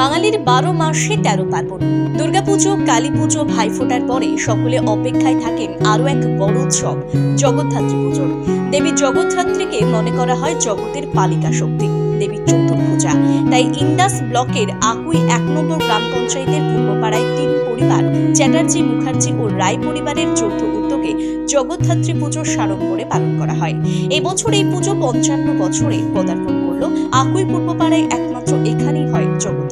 বাঙালির বারো মাসে তেরো পার্বণ। দুর্গাপুজো কালী পুজো ভাইফোঁটার পরে সকলে অপেক্ষায় থাকেন আরও এক বড় উৎসব, জগদ্ধাত্রী পুজোর দেবী জগদ্ধাত্রীকে মনে করা হয় জগতের পালিকা শক্তি দেবীর চতুর্ভুজা। তাই ইন্দাস ব্লকের আকুই এক নম্বর গ্রাম পঞ্চায়েতের পূর্বপাড়ায় তিন পরিবার, চ্যাটার্জি মুখার্জি ও রায় পরিবারের যৌথ উদ্যোগে জগদ্ধাত্রী পুজোর সাড়ম্বরে পালন করা হয়। এবছর এই পুজো পঞ্চান্ন বছরে পদার্পণ করল। আকুই পূর্বপাড়ায় একমাত্র এখানেই হয়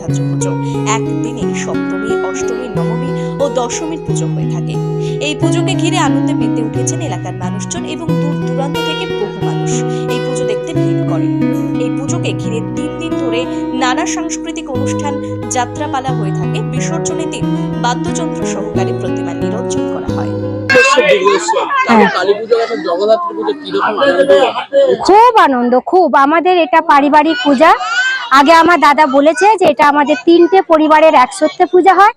জগদ্ধাত্রী পুজো। একদিনে সপ্তমী, অষ্টমী, নবমী ও দশমীর পুজো হয়ে থাকে। এই পুজোকে ঘিরে আনন্দে মেতে উঠেছেন এলাকার মানুষজন এবং দূর দূরান্ত থেকে বহু মানুষ। এই পুজো দেখতে ভিড় করেন। এই পুজোকে ঘিরে তিন দিন ধরে নানা সাংস্কৃতিক অনুষ্ঠান, যাত্রাপালা হয়ে থাকে। বিসর্জনের দিন বাদ্যযন্ত্র সহকারে প্রতিমা নিরঞ্জন করা হয়। খুব আনন্দ, খুব। আমাদের এটা পারিবারিক পূজা। আগে আমার দাদা বলেছে যে এটা আমাদের তিনটে পরিবারের একসত্যে পূজা হয়।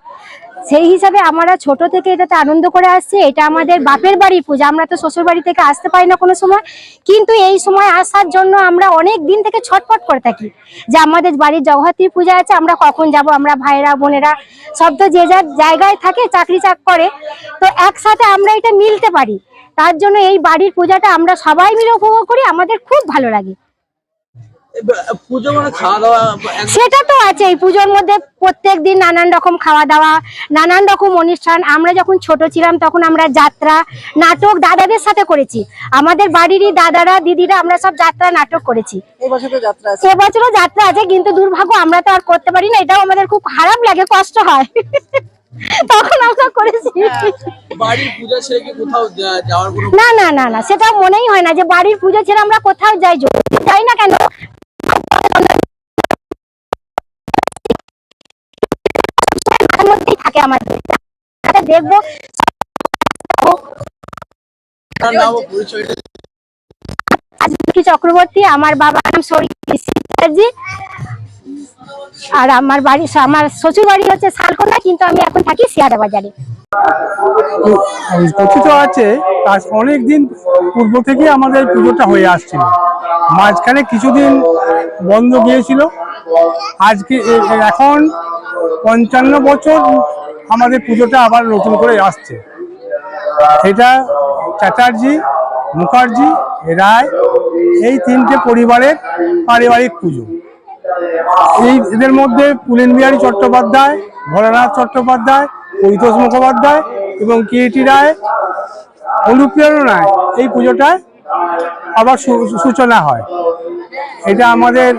সেই হিসাবে আমরা ছোট থেকে এটাতে আনন্দ করে আসছি। এটা আমাদের বাপের বাড়ির পূজা। আমরা তো শ্বশুর বাড়ি থেকে আসতে পারি না কোনো সময়। কিন্তু এই সময় আসার জন্য আমরা অনেক দিন থেকে ছটফট করে থাকি যে আমাদের বাড়ির জগদ্ধাত্রী পূজা আছে, আমরা কখন যাব? আমরা ভাইরা বোনেরা সব তো যে যার জায়গায় থাকে চাকরি চাক করে। তো একসাথে আমরা এটা মিলতে পারি। তার জন্য এই বাড়ির পূজাটা আমরা সবাই মিলে উপভোগ করি। আমাদের খুব ভালো লাগে। পুজো মানে খাওয়া দাওয়া সেটা তো আছে এই পুজোর মধ্যে প্রত্যেক দিন নানান রকম খাওয়া দাওয়া নানান রকম অনুষ্ঠান। আমরা যখন ছোট ছিলাম তখন আমরা যাত্রা নাটক দাদাদের সাথে করেছি। আমাদের বাড়িরই দাদারা দিদিরা আমরা সব যাত্রা নাটক করেছি। এবছরও যাত্রা আছে। কিন্তু দুর্ভাগ্য আমরা তো আর করতে পারি না এটাও আমাদের খুব খারাপ লাগে কষ্ট হয়। তখন আমরা করেছি। বাড়ির পূজা ছেড়ে কি কোথাও যা- যাওয়ার কোনো না না না না সেটা মনেই হয় না যে বাড়ির পুজো ছেড়ে আমরা কোথাও যাই যাই না কেন আজকি চক্রবর্তী আমার বাবার নাম চ্যাটার্জি আর আমার বাড়ি আমার শ্বশুর বাড়ি হচ্ছে শালকোনা কিন্তু আমি এখন থাকি শিয়ারা বাজারে। কথিত আছে তার অনেক দিন পূর্ব থেকে আমাদের পুজোটা হয়ে আসছিল। মাঝখানে কিছুদিন বন্ধ গিয়েছিল। আজকে এখন পঞ্চান্ন বছর আমাদের পুজোটা আবার নতুন করে আসছে। এটা চ্যাটার্জি, মুখার্জি, রায়, এই তিনটে পরিবারের পারিবারিক পুজো। এই এদের মধ্যে পুলেন বিহারী চট্টোপাধ্যায়, ভোলানাথ চট্টোপাধ্যায়, পরিতোষ মুখোপাধ্যায় এবং কিরিটি রায় অনুপ্রেরণায় এই পুজোটায় আবার সূচনা হয়। এটা আমাদের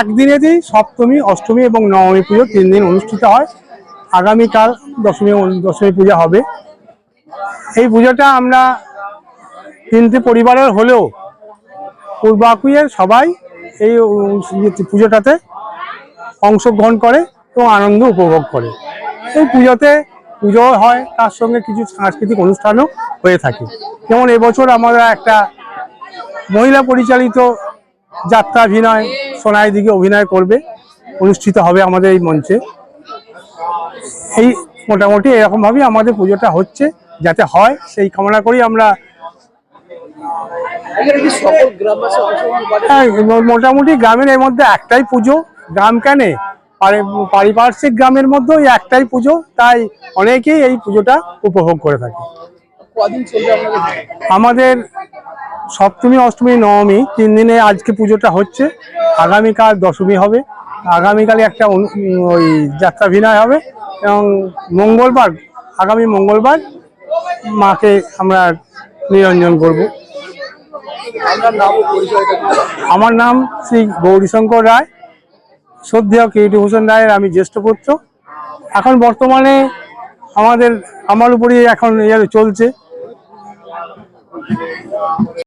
একদিনেতেই সপ্তমী, অষ্টমী এবং নবমী পুজো তিন দিন অনুষ্ঠিত হয়। আগামীকাল দশমী দশমী পূজা হবে। এই পুজোটা আমরা তিনটে পরিবারের হলেও পূর্বাকুয়ের সবাই এই পুজোটাতে অংশগ্রহণ করে এবং আনন্দ উপভোগ করে। এই পুজোতে পুজো হয়, তার সঙ্গে কিছু সাংস্কৃতিক অনুষ্ঠানও হয়ে থাকে। যেমন এবছর আমরা একটা মহিলা পরিচালিত যাত্রাভিনয় সোনাই দিকে অভিনয় করবে অনুষ্ঠিত হবে আমাদের এই মঞ্চে। এই মোটামুটি এরকমভাবেই আমাদের পুজোটা হচ্ছে যাতে হয় সেই কামনা করি আমরা। হ্যাঁ মোটামুটি গ্রামের এর মধ্যে একটাই পুজো গ্রাম কেনে? পারিপার্শ্বিক গ্রামের মধ্যে ওই একটাই পুজো তাই অনেকেই এই পুজোটা উপভোগ করে থাকে। আমাদের সপ্তমী অষ্টমী নবমী তিন দিনে আজকে পুজোটা হচ্ছে। আগামীকাল দশমী হবে। আগামীকালে একটা ওই যাত্রাভিনয় হবে এবং মঙ্গলবার আগামী মঙ্গলবার মাকে আমরা নিরঞ্জন করব? আমার নাম শ্রী গৌরীশঙ্কর রায়। শ্রদ্ধেয় কিরিটি হোসেন রায়ের আমি জ্যেষ্ঠ পুত্র। এখন বর্তমানে আমাদের আমার উপরই এখন ইয়ে চলছে।